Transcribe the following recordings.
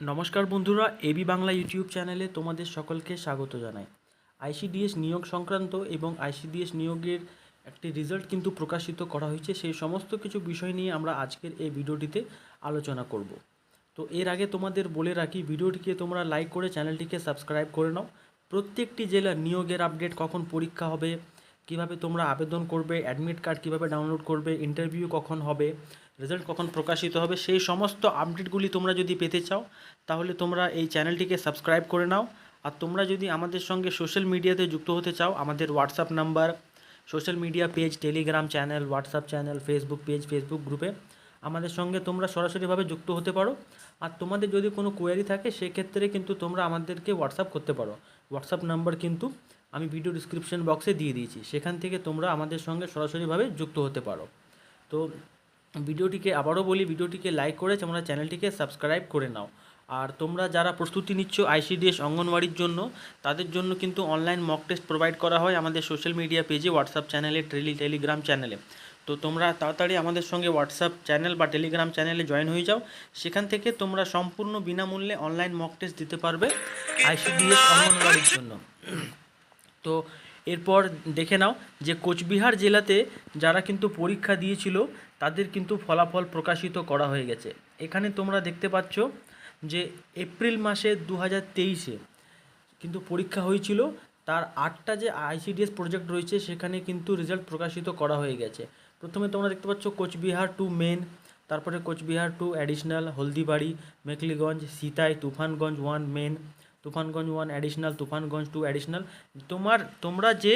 নমস্কার বন্ধুরা, AB Bangla YouTube চ্যানেলে তোমাদের সকলকে স্বাগত জানাই। আইসিডিএস নিয়োগ সংক্রান্ত এবং আইসিডিএস নিয়োগের একটি রেজাল্ট কিন্তু প্রকাশিত করা হয়েছে, সেই সমস্ত কিছু বিষয় নিয়ে আমরা আজকের এই ভিডিওটিতে আলোচনা করব। তো এর আগে তোমাদের বলে রাখি, ভিডিওটিকে তোমরা লাইক করে চ্যানেলটিকে সাবস্ক্রাইব করে নাও। প্রত্যেকটি জেলার নিয়োগের আপডেট কখন পরীক্ষা হবে, কীভাবে তোমরা আবেদন করবে, অ্যাডমিট কার্ড কীভাবে ডাউনলোড করবে, ইন্টারভিউ কখন হবে রেজাল্ট কখন প্রকাশিত হবে, সেই সমস্ত আপডেটগুলি তোমরা যদি পেতে চাও, তাহলে তোমরা এই চ্যানেলটিকে সাবস্ক্রাইব করে নাও। আর তোমরা যদি আমাদের সঙ্গে সোশ্যাল মিডিয়াতে যুক্ত হতে চাও, আমাদের WhatsApp number social media page Telegram channel WhatsApp channel Facebook page Facebook গ্রুপে আমাদের সঙ্গে তোমরা সরাসরিভাবে যুক্ত হতে পারো। আর তোমাদের যদি কোনো কোয়ারি থাকে, সেক্ষেত্রে কিন্তু তোমরা আমাদেরকে হোয়াটসঅ্যাপ করতে পারো। হোয়াটসঅ্যাপ নাম্বার কিন্তু আমি ভিডিও ডিসক্রিপশন বক্সে দিয়ে দিয়েছি। সেখান থেকে তোমরা আমাদের সঙ্গে সরাসরিভাবে যুক্ত হতে পারো। তো ভিডিওটিকে আবারও বলি, ভিডিওটিকে লাইক করে তোমরা চ্যানেলটিকে সাবস্ক্রাইব করে নাও। আর তোমরা যারা প্রস্তুতি নিচ্ছ আইসিডিএস অঙ্গনওয়াড়ির জন্য, তাদের জন্য কিন্তু অনলাইন মক টেস্ট প্রোভাইড করা হয় আমাদের সোশ্যাল মিডিয়া পেজে হোয়াটসঅ্যাপ চ্যানেলে টেলি টেলিগ্রাম চ্যানেলে তো তোমরা তাড়াতাড়ি আমাদের সঙ্গে হোয়াটসঅ্যাপ চ্যানেল বা টেলিগ্রাম চ্যানেলে জয়েন হয়ে যাও। সেখান থেকে তোমরা সম্পূর্ণ বিনামূল্যে অনলাইন মক টেস্ট দিতে পারবে আইসিডিএস অঙ্গনওয়াড়ির জন্য। তো এরপর দেখে নাও যে কোচবিহার জেলাতে যারা কিন্তু পরীক্ষা দিয়েছিল, তাদের কিন্তু ফলাফল প্রকাশিত করা হয়ে গেছে। এখানে তোমরা দেখতে পাচ্ছ যে এপ্রিল মাসে দু হাজার তেইশে কিন্তু পরীক্ষা হয়েছিল, তার আটটা যে আইসিডিএস প্রজেক্ট রয়েছে, সেখানে কিন্তু রেজাল্ট প্রকাশিত করা হয়ে গেছে। প্রথমে তোমরা দেখতে পাচ্ছ কোচবিহার টু মেন, তারপরে Cooch Behar two additional, Haldibari, Mekhliganj, Sitai, Tufanganj one main Tufanganj one additional Tufanganj two additional তোমার, তোমরা যে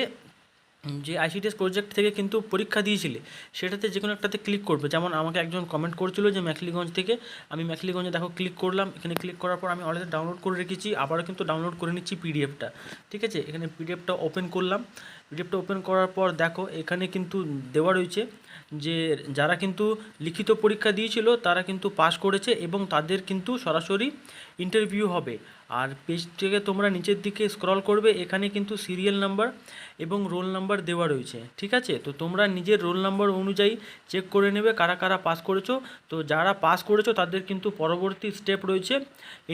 যে আইসিডিএস প্রজেক্ট থেকে কিন্তু পরীক্ষা দিয়েছিলে, সেটাতে যে কোনো একটাতে ক্লিক করবে। যেমন আমাকে একজন কমেন্ট করেছিল যে ম্যাকলিগঞ্জ থেকে, আমি ম্যাকলিগঞ্জে দেখো ক্লিক করলাম, এখানে ক্লিক করার পর আমি অলরেডি ডাউনলোড করে রেখেছি, আবারও কিন্তু ডাউনলোড করে নিচ্ছি পিডিএফটা ঠিক আছে? এখানে পিডিএফটা ওপেন করলাম। পিডিএফটা ওপেন করার পর দেখো এখানে কিন্তু দেওয়া রয়েছে যে যারা কিন্তু লিখিত পরীক্ষা দিয়েছিল, তারা কিন্তু পাস করেছে এবং তাদের কিন্তু সরাসরি ইন্টারভিউ হবে। আর পেজ থেকে তোমরা নিচের দিকে স্ক্রল করবে, এখানে কিন্তু সিরিয়াল নাম্বার এবং রোল নাম্বার দেওয়া রয়েছে। ঠিক আছে? তো তোমরা নিজের রোল নাম্বার অনুযায়ী চেক করে নেবে কারা কারা পাস করেছ। তো যারা পাস করেছ, তাদের কিন্তু পরবর্তী স্টেপ রয়েছে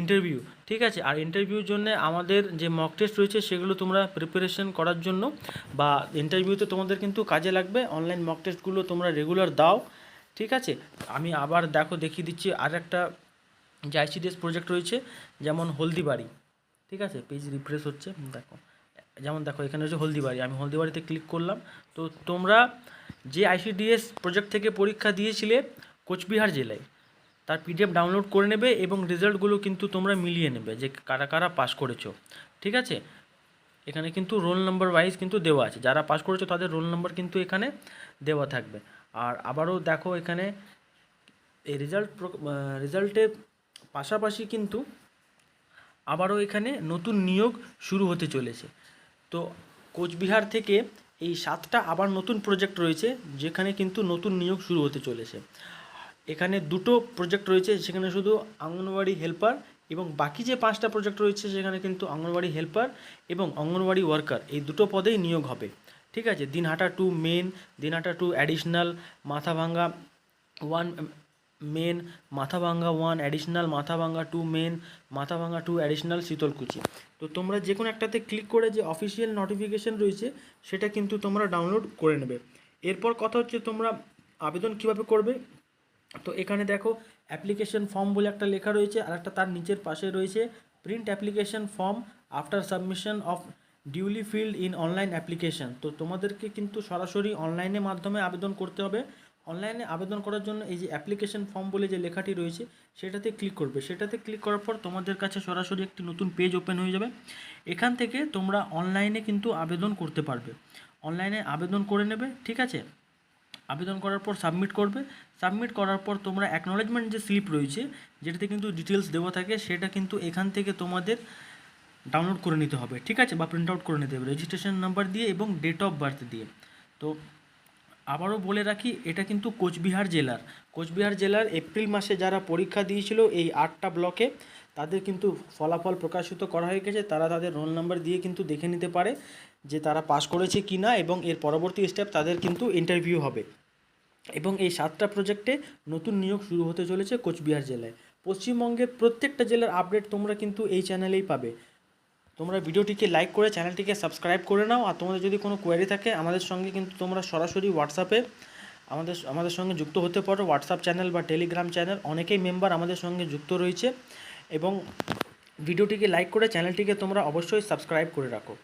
ইন্টারভিউ ঠিক আছে? আর ইন্টারভিউর জন্য আমাদের যে মক টেস্ট রয়েছে, সেগুলো তোমরা প্রিপারেশন করার জন্য বা ইন্টারভিউতে তোমাদের কিন্তু কাজে লাগবে। অনলাইন মক টেস্টগুলো তোমরা রেগুলার দাও, ঠিক আছে? আমি আবার দেখো, দেখিয়ে দিচ্ছি আর একটা যে আইসিডিএস প্রজেক্ট রয়েছে, যেমন হলদিবাড়ি, ঠিক আছে? পেজ রিফ্রেশ হচ্ছে, দেখো। যেমন দেখো, এখানে হচ্ছে হলদিবাড়ি, আমি হলদিবাড়িতে ক্লিক করলাম। তো তোমরা যে আইসিডিএস প্রজেক্ট থেকে পরীক্ষা দিয়েছিলে কোচবিহার জেলায় তার পিডিএফ ডাউনলোড করে নেবে এবং রেজাল্টগুলো কিন্তু তোমরা মিলিয়ে নেবে যে কারা কারা পাস করেছ, ঠিক আছে? এখানে কিন্তু রোল নাম্বার ওয়াইজ কিন্তু দেওয়া আছে। যারা পাস করেছ তাদের রোল নাম্বার কিন্তু এখানে দেওয়া থাকবে। আর আবারও দেখো এখানে এই রেজাল্ট রেজাল্টের পাশাপাশি কিন্তু আবারও এখানে নতুন নিয়োগ শুরু হতে চলেছে। তো কোচবিহার থেকে এই সাতটা আবার নতুন প্রজেক্ট রয়েছে, যেখানে কিন্তু নতুন নিয়োগ শুরু হতে চলেছে। এখানে দুটো প্রজেক্ট রয়েছে, সেখানে শুধু অঙ্গনওয়াড়ি হেল্পার এবং বাকি যে পাঁচটা প্রজেক্ট রয়েছে, সেখানে কিন্তু অঙ্গনওয়াড়ি হেল্পার এবং অঙ্গনওয়াড়ি ওয়ার্কার এই দুটো পদেই নিয়োগ হবে। ঠিক আছে? Dinhata two main Dinhata two additional Mathabhanga one main Mathabhanga one additional Mathabhanga two main Mathabhanga two additional Sitalkuchi. তো তোমরা যে কোনো একটাতে ক্লিক করে যে অফিসিয়াল নোটিফিকেশন রয়েছে, সেটা কিন্তু তোমরা ডাউনলোড করে নেবে। এরপর কথা হচ্ছে তোমরা আবেদন কীভাবে করবে? তো এখানে দেখো অ্যাপ্লিকেশন ফর্ম বলে একটা লেখা রয়েছে, আর একটা তার নিচের পাশে রয়েছে print application form after submission of duly filled in online application তো তোমাদেরকে কিন্তু সরাসরি অনলাইনের মাধ্যমে আবেদন করতে হবে। অনলাইনে আবেদন করার জন্য এই যে অ্যাপ্লিকেশন ফর্ম বলে যে লেখাটি রয়েছে, সেটাতে ক্লিক করবে। সেটাতে ক্লিক করার পর তোমাদের কাছে সরাসরি একটি নতুন পেজ ওপেন হয়ে যাবে। এখান থেকে তোমরা অনলাইনে কিন্তু আবেদন করতে পারবে। অনলাইনে আবেদন করে নেবে, ঠিক আছে? আবেদন করার পর সাবমিট করবে। সাবমিট করার পর তোমরা অ্যাকনোলেজমেন্ট যে স্লিপ রয়েছে, যেটাতে কিন্তু ডিটেলস দেওয়া থাকে, সেটা কিন্তু এখান থেকে তোমাদের ডাউনলোড করে নিতে হবে, ঠিক আছে? বা প্রিন্ট আউট করে নিতে হবে রেজিস্ট্রেশন নাম্বার দিয়ে এবং ডেট অফ বার্থ দিয়ে। তো আবারও বলে রাখি, এটা কিন্তু কোচবিহার জেলার। কোচবিহার জেলার এপ্রিল মাসে যারা পরীক্ষা দিয়েছিল এই আটটা ব্লকে তাদের কিন্তু ফলাফল প্রকাশিত করা হয়ে গেছে। তারা তাদের রোল নাম্বার দিয়ে কিন্তু দেখে নিতে পারে। যে তারা পাস করেছে কি না এবং এর পরবর্তী স্টেপ তাদের কিন্তু ইন্টারভিউ হবে। এবং এই সাতটা প্রজেক্টে নতুন নিয়োগ শুরু হতে চলেছে কোচবিহার জেলায়। পশ্চিমবঙ্গের প্রত্যেকটা জেলার আপডেট তোমরা কিন্তু এই চ্যানেলেই পাবে। তোমরা ভিডিওটিকে লাইক করে চ্যানেলটিকে সাবস্ক্রাইব করে নাও আর তোমাদের যদি কোনো কোয়ারি থাকে আমাদের সঙ্গে কিন্তু তোমরা সরাসরি হোয়াটসঅ্যাপে আমাদের আমাদের সঙ্গে যুক্ত হতে পারো। হোয়াটসঅ্যাপ চ্যানেল বা টেলিগ্রাম চ্যানেল অনেকেই মেম্বার আমাদের সঙ্গে যুক্ত রয়েছে। এবং ভিডিওটিকে লাইক করে চ্যানেলটিকে তোমরা অবশ্যই সাবস্ক্রাইব করে রাখো।